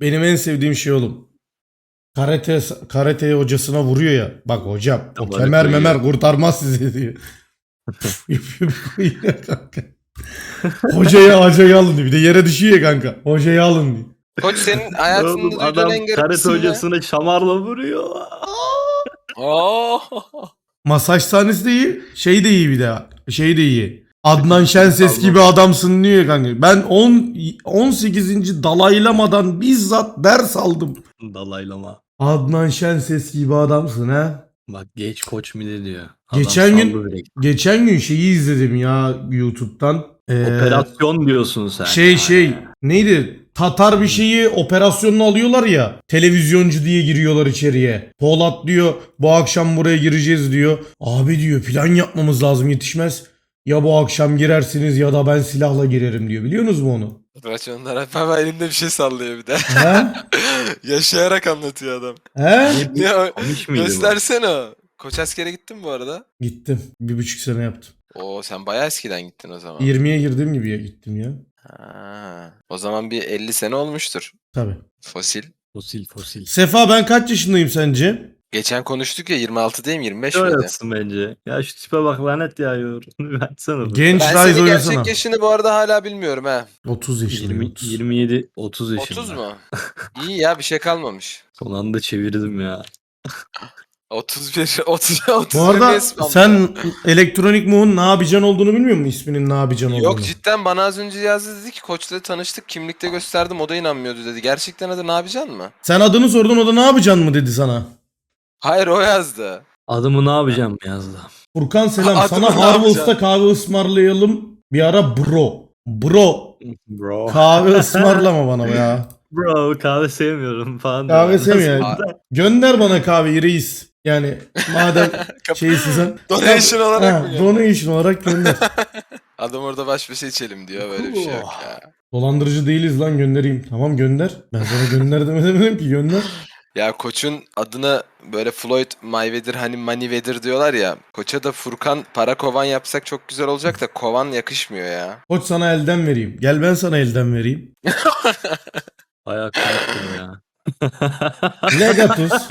Benim en sevdiğim şey oğlum. Karate karate hocasına vuruyor ya. Bak hocam o Damarı kemer koyuyor. memer kurtarmaz sizi diyor. Koyuyor kanka. Hocayı hocayı alın diyor. Bir de yere düşüyor ya kanka. Hocayı alın diyor. Koç senin hayatında Oğlum, duyduğun adam en garip karate isim ne? hocasına şamarla vuruyor. Oo. Masaj sahnesi de iyi. Şey de iyi bir de. Şey de iyi. Adnan Şenses gibi adamsın diyor kanka. Ben 10 18. dalaylamadan bizzat ders aldım. Dalaylama. Adnan Şenses gibi adamsın ha. Bak geç koç mu ne diyor. Adam Geçen gün- direkt. Geçen gün şeyi izledim ya YouTube'dan. Ee, Operasyon diyorsun sen. Şey şey neydi? Tatar bir şeyi operasyonunu alıyorlar ya. Televizyoncu diye giriyorlar içeriye. Polat diyor bu akşam buraya gireceğiz diyor. Abi diyor plan yapmamız lazım yetişmez. Ya bu akşam girersiniz ya da ben silahla girerim diyor. Biliyorsunuz mu onu? Raconlar hep hemen elinde bir şey sallıyor bir de. He? Yaşayarak anlatıyor adam. He? O? Komik miydi bu? Göstersene o. Koç askere gittin mi bu arada? Gittim. Bir buçuk sene yaptım. Oo sen bayağı eskiden gittin o zaman. 20'ye girdiğim gibi ya gittim ya. Ha, o zaman bir 50 sene olmuştur. Tabii. Fosil. Fosil fosil. Sefa ben kaç yaşındayım sence? Geçen konuştuk ya 26'dayım 25 miydi? Öylesın bence. Ya şu tipe bak lanet yağıyor. Versene. bunu. Genç Ben Rise senin oynasana. gerçek yaşını bu arada hala bilmiyorum ha. 30 yaşındayım. 20, 30. 27 30 yaşında. 30 mu? İyi ya bir şey kalmamış. Son anda çevirdim ya. 31, 30, 31 Bu arada sen elektronik muğun ne yapacaksın olduğunu bilmiyor musun? İsminin ne yapacaksın olduğunu. Yok cidden bana az önce yazdı dedi ki koçla tanıştık kimlikte gösterdim o da inanmıyordu dedi. Gerçekten adı ne yapacaksın mı? Sen adını sordun o da ne yapacaksın mı dedi sana. Hayır o yazdı. Adımı ne yapacağım yazdı. Furkan selam Adını sana ne Harvest'ta yapacaksın? kahve ısmarlayalım. Bir ara bro. Bro Bro. kahve ısmarlama bana ya. Bro kahve sevmiyorum falan. Kahve diyor. sevmiyor. Aa. Gönder bana kahveyi reis. Yani madem şeysin sen. Donation olarak Ha, mı? gönder? Donation olarak gönder. Adam orada baş başa içelim diyor böyle bir şey yok ya. Dolandırıcı değiliz lan göndereyim. Tamam gönder. Ben sana gönder demedim ki gönder. Ya koçun adına böyle Floyd Mayweather hani Moneyweather diyorlar ya. Koça da Furkan para kovan yapsak çok güzel olacak da kovan yakışmıyor ya. Koç sana elden vereyim. Gel ben sana elden vereyim. Bayağı korktum ya. Legatus.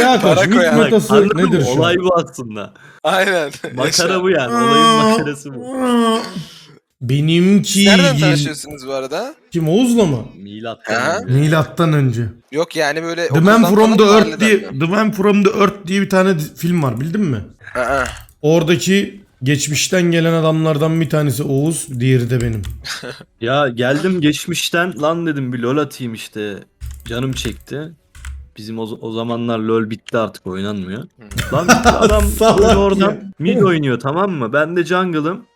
Ya Para koç koyan. Anladın mı? nedir şu? Olay bu aslında. Aynen. Makara bu yani. Olayın makarası bu. Benimki Nereden tanışıyorsunuz bu arada? Kim Oğuz'la mı? Milat. Aha. Milattan önce. Yok yani böyle The Man okuldan from the falan Earth diye mahalleden mi? The Man from the Earth diye bir tane di- film var bildin mi? Aa, Oradaki geçmişten gelen adamlardan bir tanesi Oğuz, diğeri de benim. Ya geldim geçmişten lan dedim bir lol atayım işte. Canım çekti. Bizim o, o zamanlar lol bitti artık oynanmıyor. Lan adam Salak ya. oradan mid oynuyor tamam mı? Ben de jungle'ım.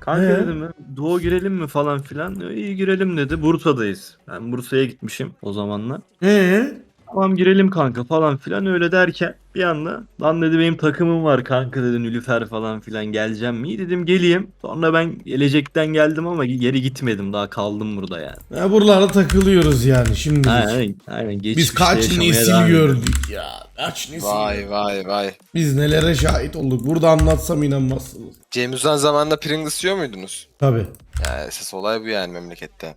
Kanka Ee? dedim duo girelim mi falan filan. İyi girelim dedi. Bursa'dayız. Ben Bursa'ya gitmişim o zamanlar. Ee? Tamam girelim kanka falan filan öyle derken bir anda lan dedi benim takımım var kanka dedi Nülüfer falan filan geleceğim mi? Dedim geleyim. Sonra ben gelecekten geldim ama geri gitmedim daha kaldım burada yani. Ya buralarda takılıyoruz yani şimdi. Aynen, aynen. Biz kaç yaşamaya nesil devam ediyoruz. gördük ya. Kaç nesil. vay vay vay. Biz nelere şahit olduk. Burada anlatsam inanmazsınız. Cem Uzan zamanında Pringles yiyor muydunuz? Tabi. Ya esas olay bu yani memlekette.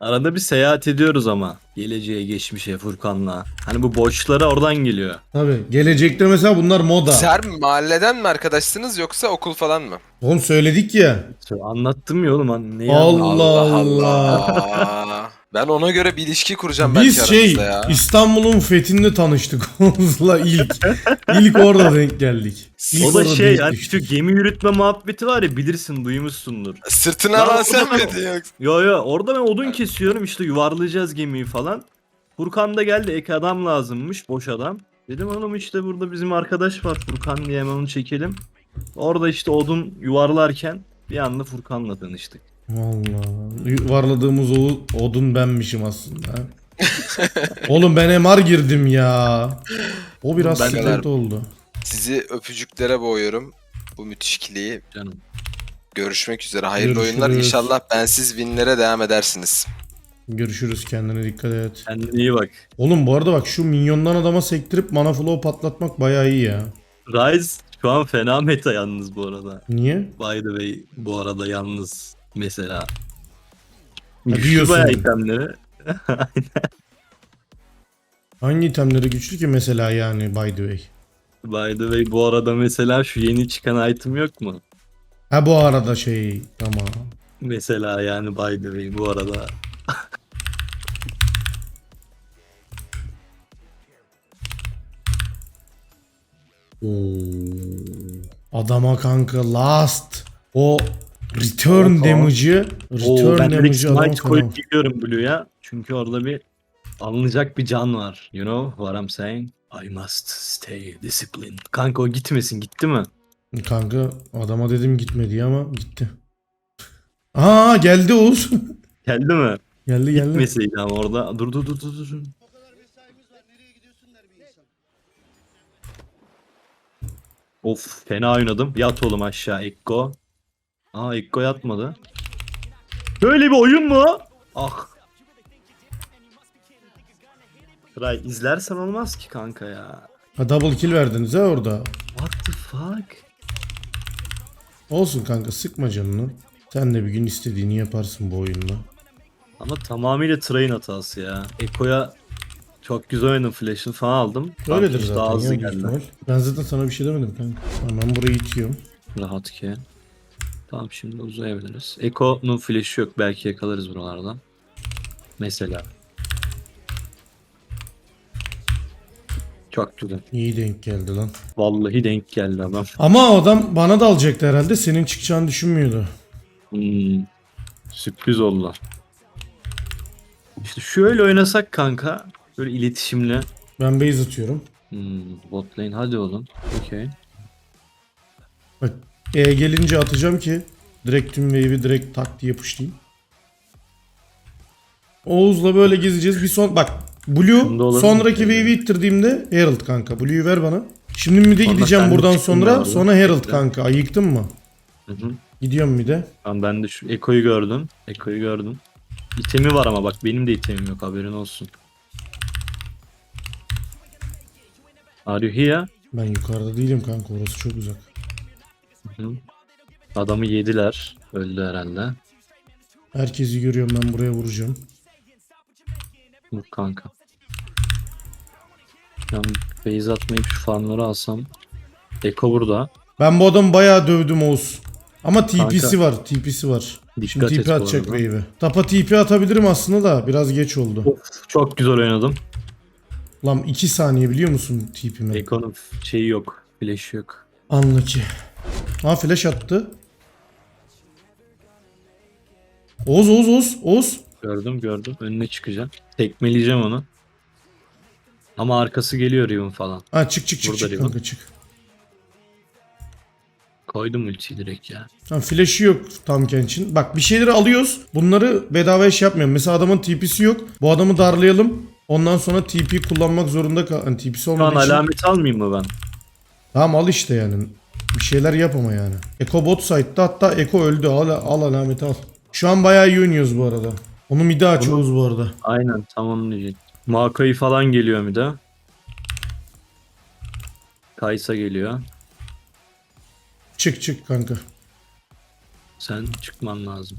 Arada bir seyahat ediyoruz ama. Geleceğe, geçmişe, Furkan'la. Hani bu boşlara oradan geliyor. Tabi. Gelecekte mesela bunlar moda. Ser mahalleden mi arkadaşsınız yoksa okul falan mı? Oğlum söyledik ya. Anlattım ya oğlum. hani Neyi Allah? Allah. Allah. Ben ona göre bir ilişki kuracağım Biz belki şey aramızda ya. İstanbul'un fethinde tanıştık Oğuz'la ilk. ilk orada denk geldik. İlk O da orada şey hani şu gemi yürütme muhabbeti var ya bilirsin duymuşsundur. Sırtına o sen miydin yoksa? Yo yo orada ben odun kesiyorum işte yuvarlayacağız gemiyi falan. Furkan da geldi ek adam lazımmış boş adam. Dedim oğlum işte burada bizim arkadaş var Furkan diye hemen onu çekelim. Orada işte odun yuvarlarken bir anda Furkan'la tanıştık. Vallahi yuvarladığımız o odun benmişim aslında. Oğlum ben MR girdim ya. O biraz Ben sıkıntı oldu. Sizi öpücüklere boğuyorum. Bu müthiş ikiliyi. Canım. Görüşmek üzere. Hayırlı Görüşürüz. oyunlar. İnşallah bensiz winlere devam edersiniz. Görüşürüz kendine dikkat et. Kendine iyi bak. Oğlum bu arada bak şu minyondan adama sektirip mana flow patlatmak bayağı iyi ya. Rise şu an fena meta yalnız bu arada. Niye? By the way bu arada yalnız mesela. Güçlü bayağı itemleri. Hangi itemleri güçlü ki mesela yani by the way? By the way bu arada mesela şu yeni çıkan item yok mu? Ha bu arada şey tamam. Mesela yani by the way bu arada. Oo. Adama kanka last o return Oha. damage'ı Oo, return ben damage'ı adam smite falan. koyup gidiyorum Blue'ya. Çünkü orada bir alınacak bir can var. You know what I'm saying? I must stay disciplined. Kanka o gitmesin gitti mi? Kanka adama dedim gitme diye ama gitti. Aa geldi Oğuz. Geldi mi? geldi geldi. Gitmeseydi ama orada. Dur dur dur dur dur. Of fena oynadım. Yat oğlum aşağı Ekko. Aa Ekko yatmadı. Böyle bir oyun mu? Ah. Kray izlersen olmaz ki kanka ya. Ha, double kill verdiniz ha orada. What the fuck? Olsun kanka sıkma canını. Sen de bir gün istediğini yaparsın bu oyunda. Ama tamamıyla train hatası ya. Ekko'ya çok güzel oynadım flash'ını falan aldım. Öyledir Kanka zaten hızlı ya büyük geldi. Ben zaten sana bir şey demedim kanka. Hemen burayı itiyorum. Rahat ki. Tamam şimdi uzayabiliriz. Eko'nun flash'ı yok. Belki yakalarız buralardan. Mesela. Çok güzel. İyi denk geldi lan. Vallahi denk geldi adam. Ama adam bana da alacaktı herhalde. Senin çıkacağını düşünmüyordu. Hmm. Sürpriz oldu. İşte şöyle oynasak kanka. Böyle iletişimle. Ben base atıyorum. Hmm, bot lane hadi oğlum. Okey. Bak E gelince atacağım ki direkt tüm wave'i direkt tak diye pushlayayım. Oğuz'la böyle gezeceğiz. Bir son bak Blue sonraki wave'i ittirdiğimde Herald kanka. Blue'yu ver bana. Şimdi mid'e gideceğim buradan sonra. Sonra Herald kanka. Ayıktın mı? Hı hı. Gidiyorum mid'e. Tamam ben de şu Eko'yu gördüm. Eko'yu gördüm. İtemi var ama bak benim de itemim yok haberin olsun. Are you here? Ben yukarıda değilim kanka. Orası çok uzak. Hı. Adamı yediler. Öldü herhalde. Herkesi görüyorum ben buraya vuracağım. Vur kanka. Ben base atmayıp şu farmları alsam. Eko burada. Ben bu adamı bayağı dövdüm Oğuz. Ama TP'si Kanka. var. TP'si var. Şimdi TP atacak wave'e. Tapa TP atabilirim aslında da biraz geç oldu. Of, çok güzel oynadım. Lan 2 saniye biliyor musun TP'mi? Eko'nun şeyi yok. Flash'ı yok. Anla ki. Ha flash attı. Oğuz Oğuz Oğuz Oğuz. Gördüm gördüm. Önüne çıkacağım. Tekmeleyeceğim onu. Ama arkası geliyor Riven falan. Ha çık çık çık Burada çık Riven. kanka çık. Koydum ultiyi direkt ya. Ha flash'ı yok tam için. Bak bir şeyleri alıyoruz. Bunları bedava iş yapmıyorum. Mesela adamın TP'si yok. Bu adamı darlayalım. Ondan sonra TP kullanmak zorunda kal. Hani TP'si Şu an olmadığı için. alamet almayayım mı ben? Tamam al işte yani. Bir şeyler yap ama yani. Eko bot site'da hatta Eko öldü. Al, al alameti al. Şu an bayağı iyi oynuyoruz bu arada. Onu midi açıyoruz bu arada. Aynen tam onu diyecektim. Makai falan geliyor bir de. Kaysa geliyor. Çık çık kanka. Sen çıkman lazım.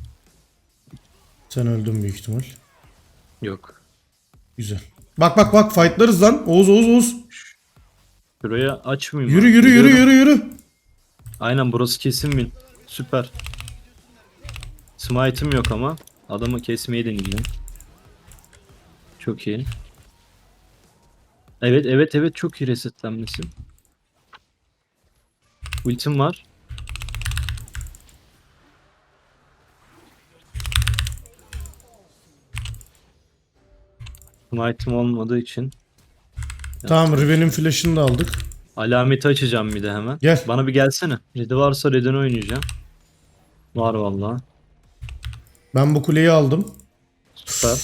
Sen öldün büyük ihtimal. Yok. Güzel. Bak bak bak fightlarız lan. Oğuz Oğuz Oğuz. Şuraya açmayayım. Yürü ben. yürü yürü yürü yürü. Aynen burası kesin bin. Süper. Smite'ım yok ama. Adamı kesmeyi deneyeceğim. Çok iyi. Evet evet evet çok iyi resetlenmesi. Ultim var. Smite'ım olmadığı için Tamam Riven'in flash'ını da aldık. Alameti açacağım bir de hemen. Gel. Bana bir gelsene. Red'i varsa Red'ini oynayacağım. Var vallahi. Ben bu kuleyi aldım. Süper.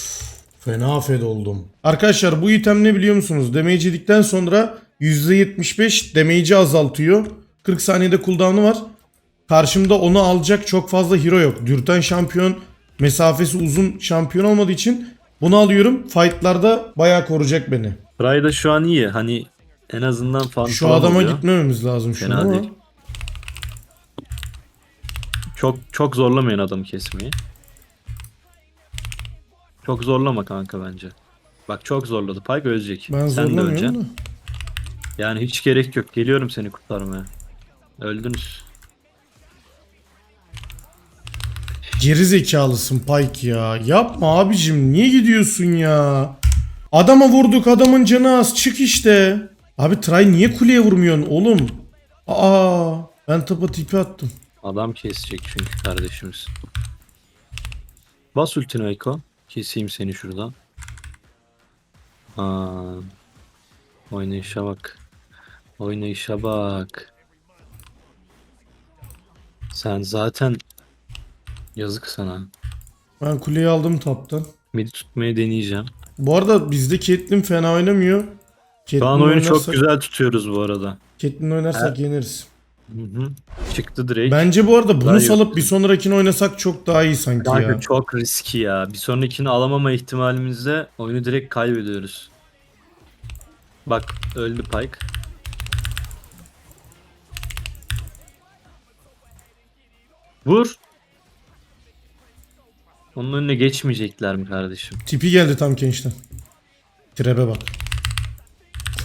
Fena fed oldum. Arkadaşlar bu item ne biliyor musunuz? Damage yedikten sonra %75 damage'i azaltıyor. 40 saniyede cooldown'u var. Karşımda onu alacak çok fazla hero yok. Dürten şampiyon, mesafesi uzun şampiyon olmadığı için bunu alıyorum. Fight'larda bayağı koruyacak beni. Pride şu an iyi. Hani en azından fan Şu falan adama oluyor. gitmememiz lazım şu Fena değil. Çok çok zorlamayın adamı kesmeyi. Çok zorlama kanka bence. Bak çok zorladı. Pike ölecek. Ben Sen de zorlamıyorum öleceksin. da. Yani hiç gerek yok. Geliyorum seni kurtarmaya. Öldünüz. Geri zekalısın Pike ya. Yapma abicim niye gidiyorsun ya? Adama vurduk adamın canı az çık işte. Abi Tray niye kuleye vurmuyorsun oğlum? Aa ben topa tipi attım. Adam kesecek çünkü kardeşimiz. Bas ultini Ayko. Keseyim seni şuradan. Aa. Oynayışa bak. Oynayışa bak. Sen zaten yazık sana. Ben kuleyi aldım taptan. Midi tutmayı deneyeceğim. Bu arada bizde Caitlyn fena oynamıyor. Caitlyn Şu an oyunu çok güzel tutuyoruz bu arada. Caitlyn oynarsak yeneriz. Hı hı. Çıktı Drake. Bence bu arada bunu Daha salıp bir sonrakini oynasak çok daha iyi sanki Kanka ya. çok riski ya. Bir sonrakini alamama ihtimalimizde oyunu direkt kaybediyoruz. Bak öldü Pike. Vur. Onun önüne geçmeyecekler mi kardeşim? Tipi geldi tam gençten. Trebe bak.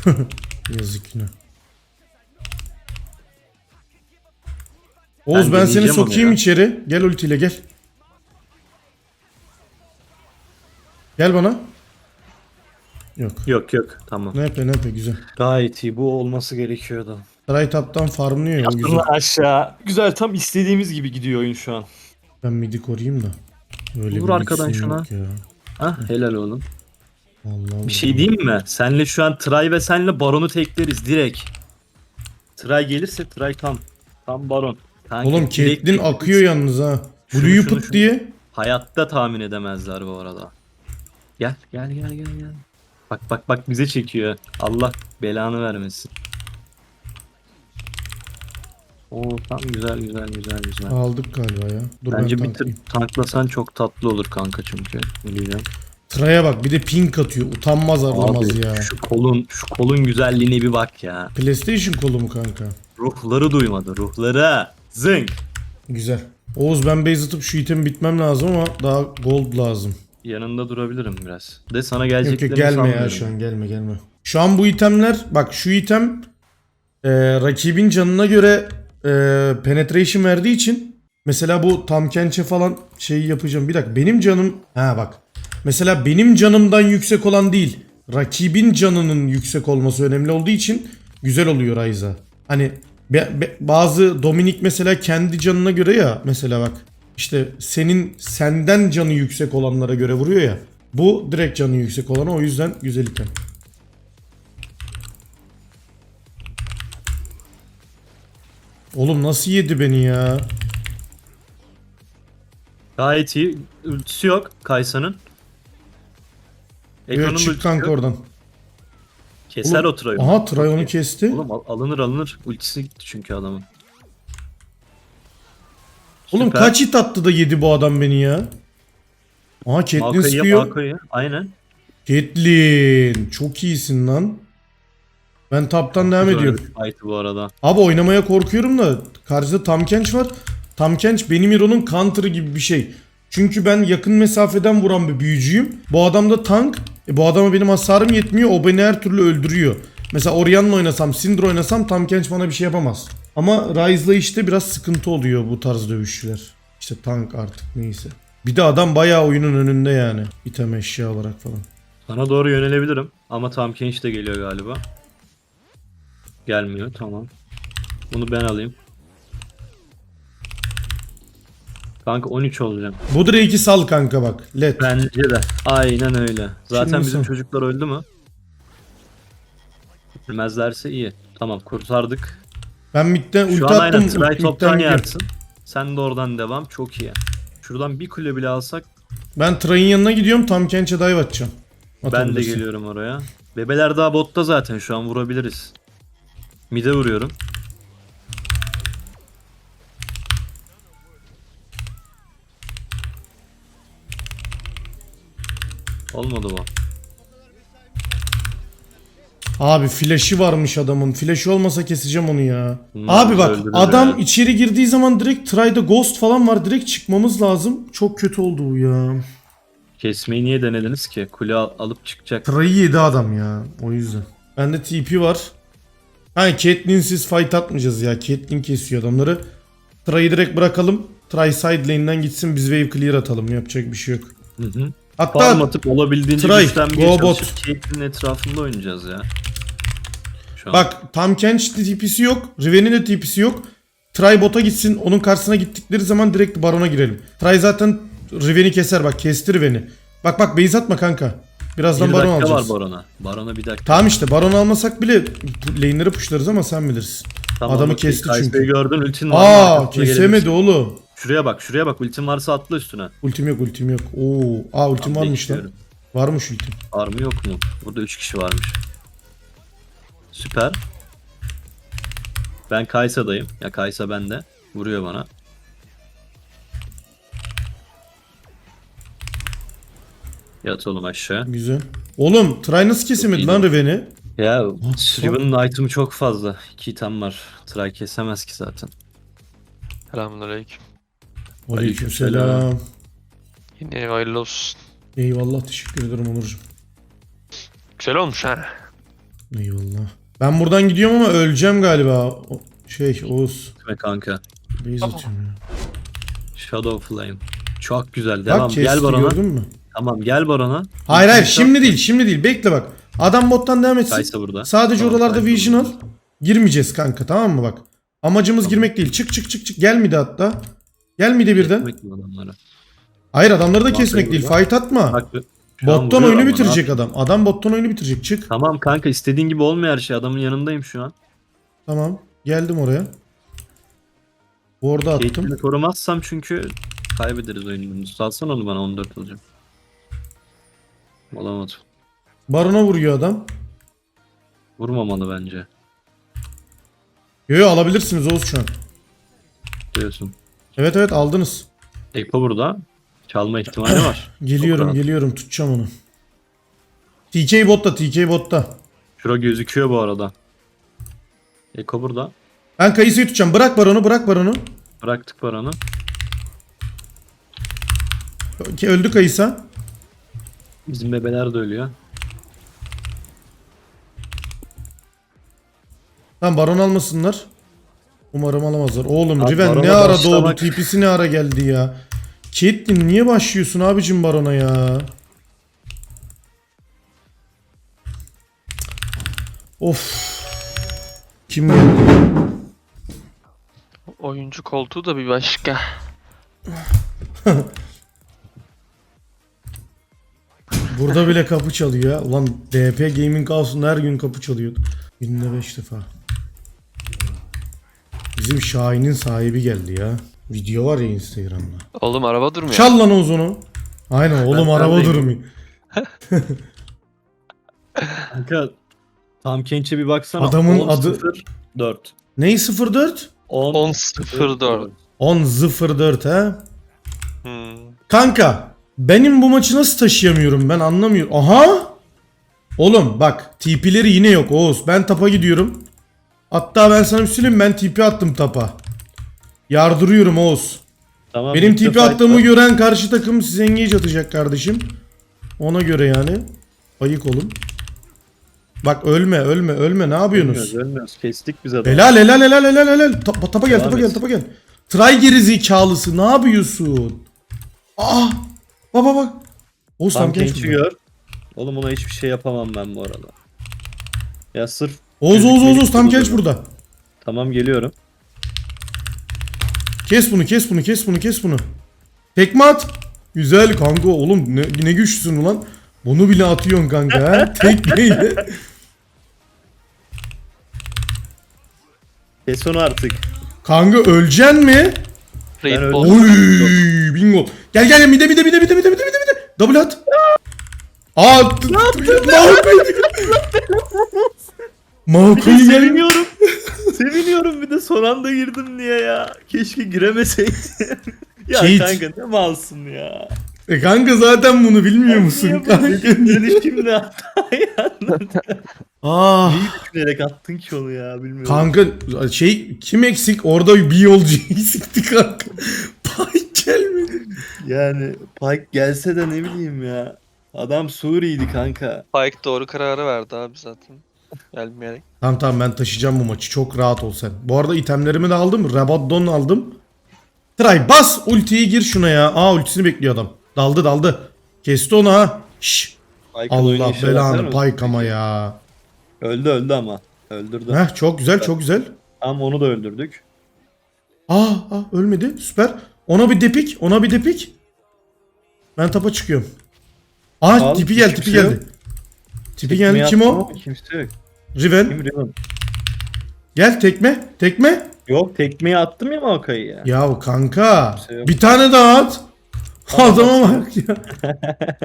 Yazık yine. Oğuz ben, Ben seni sokayım ya. içeri. Gel ultiyle gel. Gel bana. Yok. Yok yok tamam. Ne yapıyor ne yapıyor güzel. Gayet iyi bu olması gerekiyordu. Try taptan farmlıyor ya güzel. aşağı. Güzel tam istediğimiz gibi gidiyor oyun şu an. Ben midi koruyayım da. Öyle Vur arkadan şuna. Ya. Ah helal oğlum. Vallahi Bir şey diyeyim mi? Senle şu an Tray ve senle Baron'u tekleriz direkt. Tray gelirse Tray tam. Tam Baron. Kanka, Oğlum Caitlyn akıyor yalnız ha. Blue'yu pıt şunu. diye. Hayatta tahmin edemezler bu arada. Gel gel gel gel gel. Bak bak bak bize çekiyor. Allah belanı vermesin. Oo tam güzel güzel güzel güzel. Aldık galiba ya. Dur Bence ben bir tanklayayım. tanklasan çok tatlı olur kanka çünkü. Ne Traya bak bir de pink atıyor. Utanmaz arlamaz Abi, ya. Şu kolun şu kolun güzelliğine bir bak ya. PlayStation kolu mu kanka? Ruhları duymadı ruhları. Zınk. Güzel. Oğuz ben base atıp şu item bitmem lazım ama daha gold lazım. Yanında durabilirim biraz. De sana Yok geleceklerini yok gelme ya şu an gelme gelme. Şu an bu itemler bak şu item e, rakibin canına göre e, penetration verdiği için mesela bu tam kençe falan şeyi yapacağım. Bir dakika benim canım ha bak. Mesela benim canımdan yüksek olan değil. Rakibin canının yüksek olması önemli olduğu için güzel oluyor Ryza. Hani be- be- bazı Dominik mesela kendi canına göre ya mesela bak işte senin senden canı yüksek olanlara göre vuruyor ya. Bu direkt canı yüksek olana o yüzden güzel item. Oğlum nasıl yedi beni ya? Gayet iyi. Ultisi yok Kaysa'nın. Ekranın Evet çık ultisi kanka yok. oradan. Keser Oğlum- o Troy'u. Aha Tray onu kesti. Oğlum al- alınır alınır. Ultisi gitti çünkü adamın. Oğlum Süper. kaç hit attı da yedi bu adam beni ya? Aha Caitlyn Malko'yu yap, sıkıyor. Malko'yu. Aynen. Caitlyn çok iyisin lan. Ben taptan devam Güzel ediyorum. bir fight'ı bu arada. Abi oynamaya korkuyorum da karşıda Tam Kench var. Tam Kench benim hero'nun counter'ı gibi bir şey. Çünkü ben yakın mesafeden vuran bir büyücüyüm. Bu adam da tank. E, bu adama benim hasarım yetmiyor. O beni her türlü öldürüyor. Mesela Orianna oynasam, Syndra oynasam Tam Kench bana bir şey yapamaz. Ama Ryze'la işte biraz sıkıntı oluyor bu tarz dövüşçüler. İşte tank artık neyse. Bir de adam bayağı oyunun önünde yani. İtem eşya olarak falan. Sana doğru yönelebilirim. Ama Tam Kench de geliyor galiba. Gelmiyor tamam. Bunu ben alayım. Kanka 13 olacağım. Bu Drake'i sal kanka bak. Let. Bence de. Aynen öyle. Zaten Şimdi bizim sen- çocuklar öldü mü? Ölmezlerse iyi. Tamam kurtardık. Ben midden ulti Şu an aynen attım. Try midden toptan yersin. Sen de oradan devam. Çok iyi. Şuradan bir kule bile alsak Ben Tray'ın yanına gidiyorum. Tam Kench'e dive atacağım. ben de Atabilirsin. geliyorum oraya. Bebeler daha botta zaten şu an vurabiliriz. Mide vuruyorum. Olmadı bu. Abi flash'i varmış adamın. Flash'i olmasa keseceğim onu ya. Hmm, Abi bak adam ya. içeri girdiği zaman direkt try'da ghost falan var. Direkt çıkmamız lazım. Çok kötü oldu bu ya. Kesmeyi niye denediniz ki? Kule al- alıp çıkacak. Trayı yedi adam ya. O yüzden. Bende TP var. Hani Caitlyn'siz fight atmayacağız ya. Caitlyn kesiyor adamları. Trayı direkt bırakalım. Try side lane'den gitsin biz wave clear atalım. Yapacak bir şey yok. Hı hı. Hatta Farm atıp olabildiğince Try, güçlenmeye go çalışıp Caitlyn'in etrafında oynayacağız ya. Şu an. bak Tam Kench TP'si yok. Riven'in de TP'si yok. Try bota gitsin. Onun karşısına gittikleri zaman direkt Baron'a girelim. Try zaten Riven'i keser bak. Kesti Riven'i. Bak bak base atma kanka. Birazdan bir Baron dakika alacağız. var Baron'a. Baron'a bir dakika. Tamam işte Baron almasak bile lane'leri pushlarız ama sen bilirsin. Tamam, adamı kesti çünkü. gördün. Aa kesemedi oğlum. Şuraya bak şuraya bak ultin varsa atla üstüne. Ultim yok ultim yok. Oo, aa ultim Tamam, varmış lan. bekliyorum. Varmış ultim. Var mı yok mu? Burada 3 kişi varmış. Süper. Ben Kaysa'dayım. Ya Kaysa bende. Vuruyor bana. Yat oğlum aşağı. Güzel. Oğlum Try nasıl kesemedi iyi lan Riven'i? Ya Riven'ın item'ı çok fazla. 2 item var. Try kesemez ki zaten. Selamünaleyküm. Aleykümselam. Yine hayırlı olsun. Eyvallah teşekkür ederim Onurcuğum. Güzel olmuş ha. Eyvallah. Ben buradan gidiyorum ama öleceğim galiba. O- şey Oğuz. Ve kanka. Base atıyorum ya. Shadow Flame. Çok güzel. Devam. Bak kesti gel Baron'a. gördün mü? Tamam gel Baron'a. Hayır hayır şimdi değil şimdi değil. Bekle bak. Adam bottan devam etsin. Kaysa burada. Sadece Tamam, oralarda Kaysa vision al. burada. Girmeyeceğiz kanka tamam mı bak. Amacımız girmek değil. Çık çık çık çık. Gel mide hatta. Gel mide birden. Hayır adamları da kesmek değil. Fight atma. Bak, Bottan oyunu bitirecek adam. Adam bottan oyunu bitirecek. Çık. Tamam kanka istediğin gibi olmuyor her şey. Adamın yanındayım şu an. Tamam. Geldim oraya. Orada attım. Caitlyn'i korumazsam çünkü kaybederiz oyunu. Salsan onu bana 14 olacak. Olamadım. Barona vuruyor adam. Vurmamalı bence. Yo yo alabilirsiniz Oğuz şu an. Diyorsun. Evet evet aldınız. Eko burada. Çalma ihtimali var. Geliyorum geliyorum tutacağım onu. TK botta TK botta. Şura gözüküyor bu arada. Eko burada. Ben Kayısı'yı tutacağım. Bırak baronu bırak baronu. Bıraktık paranı. Ki Öldü Kayısa. Bizim bebeler de ölüyor. Lan baron almasınlar. Umarım alamazlar. Oğlum Abi Riven ne ara başlamak- doğdu? TP'si ne ara geldi ya? Caitlyn niye başlıyorsun abicim barona ya? Of. Kim geldi? Oyuncu koltuğu da bir başka. Burada bile kapı çalıyor ya. Ulan DP Gaming House'un her gün kapı çalıyordu. Günde 5 defa. Bizim Şahin'in sahibi geldi ya. Video var ya Instagram'da. Oğlum araba durmuyor. Çal lan Oğuz onu. Aynen oğlum Ben araba neredeyim? durmuyor. Kanka tam Kenç'e bir baksana. Adamın 10, adı- 0, 4. Ney 04? 10, 10-0-4. 10 04 ha. Hmm. Kanka benim bu maçı nasıl taşıyamıyorum ben anlamıyorum. Aha! Oğlum bak TP'leri yine yok Oğuz. Ben tapa gidiyorum. Hatta ben sana bir söyleyeyim ben TP attım tapa. Yardırıyorum Oğuz. Tamam, Benim TP fight attığımı var. gören karşı takım size engage atacak kardeşim. Ona göre yani. Ayık olun. Bak ölme ölme ölme ne yapıyorsunuz? Ölmüyoruz, ölmüyoruz. Kestik biz adamı. Helal helal helal helal helal. Ta- tapa gel tapa gel tapa gel. Try geri zekalısı ne yapıyorsun? Ah! Baba bak. Oğuz tam genç gör. Oğlum ona hiçbir şey yapamam ben bu arada. Ya sırf Oğuz Oğuz Oğuz, Oğuz tam keç burada. Tamam geliyorum. Kes bunu kes bunu kes bunu kes bunu. Tekme at. Güzel kanka oğlum ne, ne güçlüsün ulan. Bunu bile atıyorsun kanka ha. Tekmeyle. Kes onu artık. Kanka öleceksin mi? Ben öldüm. Oy bingo. Gel gel mide mide mide mide mide mide mide. Double at. Aa, ne yaptın? Ne yaptın? Geldi. Seviniyorum. Seviniyorum bir de son anda girdim diye ya. Keşke giremeseydim. ya Kate. kanka ne malsın ya. E kanka zaten bunu bilmiyor musun Niye bu kanka? şimdi anladın? Ah. Neyi düşünerek attın ki onu ya bilmiyorum. Kanka şey kim eksik? Orada bir yolcu eksikti kanka. Pay gelmedi. Yani Pike gelse de ne bileyim ya. Adam Suriye'ydi kanka. Pike doğru kararı verdi abi zaten. Gelmeyerek. Tamam tamam ben taşıyacağım bu maçı. Çok rahat ol sen. Bu arada itemlerimi de aldım. Rabadon aldım. Try bas ultiyi gir şuna ya. Aa ultisini bekliyor adam. Daldı daldı. Kesti onu ha. Şş. Allah oynayışı belanı versene mi? payk ama ya. Öldü öldü ama. Öldürdü. Heh çok güzel çok güzel. Tam onu da öldürdük. Aa, aa ölmedi süper. Ona bir depik ona bir depik. Ben tapa çıkıyorum. Aa Al, tipi geldi tipi yok. geldi. Tipi geldi kim o? Kimse yok. Riven. Kim Riven? Gel tekme tekme. Yok tekmeyi attım ya Maokai'yi ya. Ya kanka Kimse yok. bir tane daha at. Adama bak ya.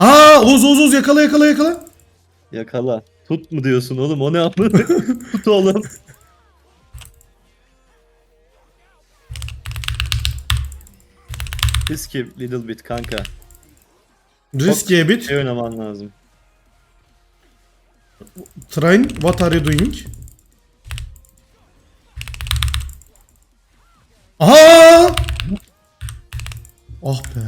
Aa Oğuz Oğuz Oğuz yakala yakala yakala. Yakala. Tut mu diyorsun oğlum o ne amına? Tut oğlum. Risky little bit kanka. Risky a bit. Şey oynaman lazım. Train what are you doing? Aha! Ah be.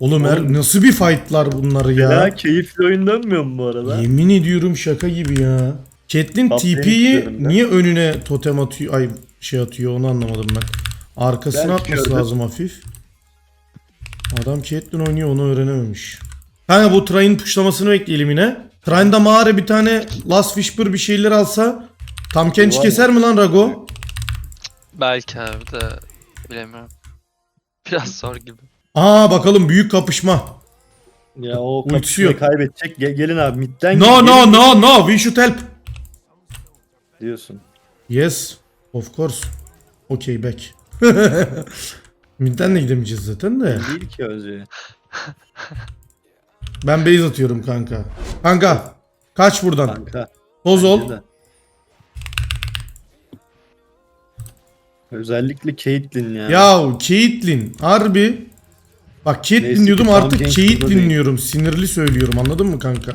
Oğlum, Oğlum. nasıl bir fightlar bunlar ya. Ya, keyifli oyun dönmüyor mu bu arada? Yemin ediyorum şaka gibi ya. Lane'i TP'yi niye önüne totem atıyor? Ay şey atıyor onu anlamadım ben. Arkasına Belki atması gördüm. lazım hafif. Adam Caitlyn oynuyor onu öğrenememiş. Kanka bu Train puşlamasını bekleyelim yine. Train'da mağara bir tane Last Whisper bir şeyler alsa tam kenç keser mi lan Rago? Belki abi de bilemiyorum. Biraz zor gibi. Aa bakalım büyük kapışma. Ya o Ultisi kapışmayı yok. kaybedecek. Ge- gelin abi midden No gelin no no no we should help. diyorsun. Yes of course. Okay back. Midden de gidemeyeceğiz zaten de. Değil ki Özce. Ben base atıyorum kanka. Kanka kaç buradan. Kanka. Toz ol. de. Özellikle Caitlyn ya. Ya Caitlyn harbi. Bak Caitlyn Neyse diyordum artık Caitlyn diyorum. Sinirli söylüyorum anladın mı kanka?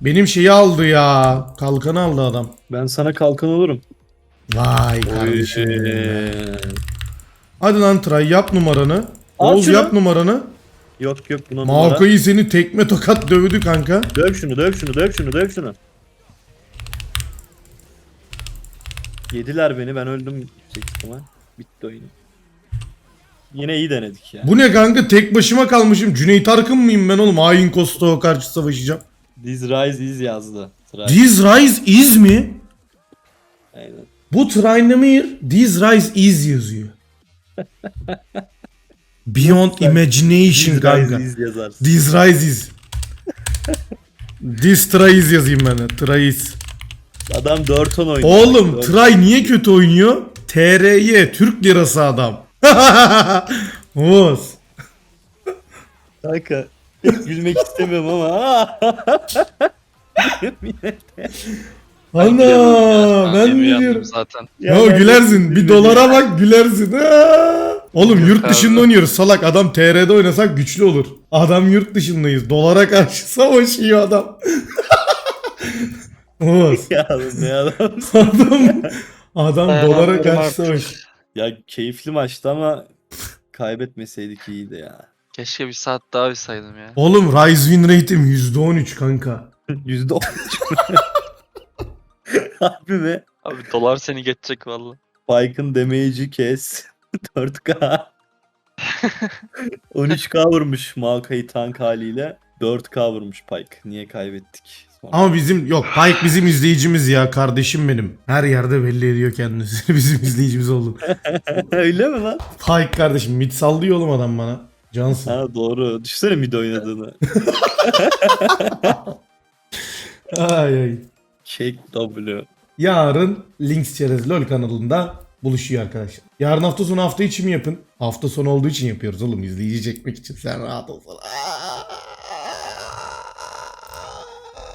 Benim şeyi aldı ya. Kalkanı aldı adam. Ben sana kalkan olurum. Vay kardeşim. Eee, Hadi lan Tray yap numaranı. Al Oğuz şunu. yap numaranı. Yok yok buna numara. Maokai seni tekme tokat dövdü kanka. Döv şunu döv şunu döv şunu döv şunu. Yediler beni ben öldüm yüksek ihtimal. Bitti oyun. Yine iyi denedik ya. Bu ne kanka tek başıma kalmışım. Cüneyt Arkın mıyım ben oğlum? Hain Kosto karşı savaşacağım. This Rise is yazdı. Rise. This Rise is mi? Aynen. Bu Trainemir This Rise is yazıyor. Beyond Imagination kanka. Rise is yazarsın. This Try yazayım ben de. Try is. Adam 4 10 oynuyor. Oğlum Try niye kötü oynuyor? TRY Türk lirası adam. Oğuz. Kanka. Gülmek istemiyorum ama. Ana Ya, ben yandım diyorum. zaten. Ya, de gülersin. Bir dolara bak gülersin. Aa! Oğlum Yok yurt abi. dışında oynuyoruz salak. Adam TR'de oynasak güçlü olur. Adam yurt dışındayız. Dolara karşı savaşıyor adam. Oğuz. Ya ne adam. Adam, adam dolara karşı savaşıyor. Ya keyifli maçtı ama kaybetmeseydik iyiydi ya. Keşke bir saat daha bilseydim ya. Oğlum Rise win rate'im %13 kanka. Yüzde on. Abi be. Abi dolar seni geçecek valla. Spike'ın damage'i kes. 4K. 13K vurmuş Maokai tank haliyle. 4K vurmuş Pike. Niye kaybettik? Sonra- Ama bizim yok Pike bizim izleyicimiz ya kardeşim benim. Her yerde belli ediyor kendisini. bizim izleyicimiz oldu. Öyle mi lan? Pike kardeşim mid sallıyor oğlum adam bana. Cansın. Ha doğru. Düşünsene mid oynadığını. Ay ay. Shake W. Yarın Links Çerez LOL kanalında buluşuyor arkadaşlar. Yarın hafta sonu hafta içi mi yapın? Hafta sonu olduğu için yapıyoruz oğlum izleyici çekmek için sen rahat ol.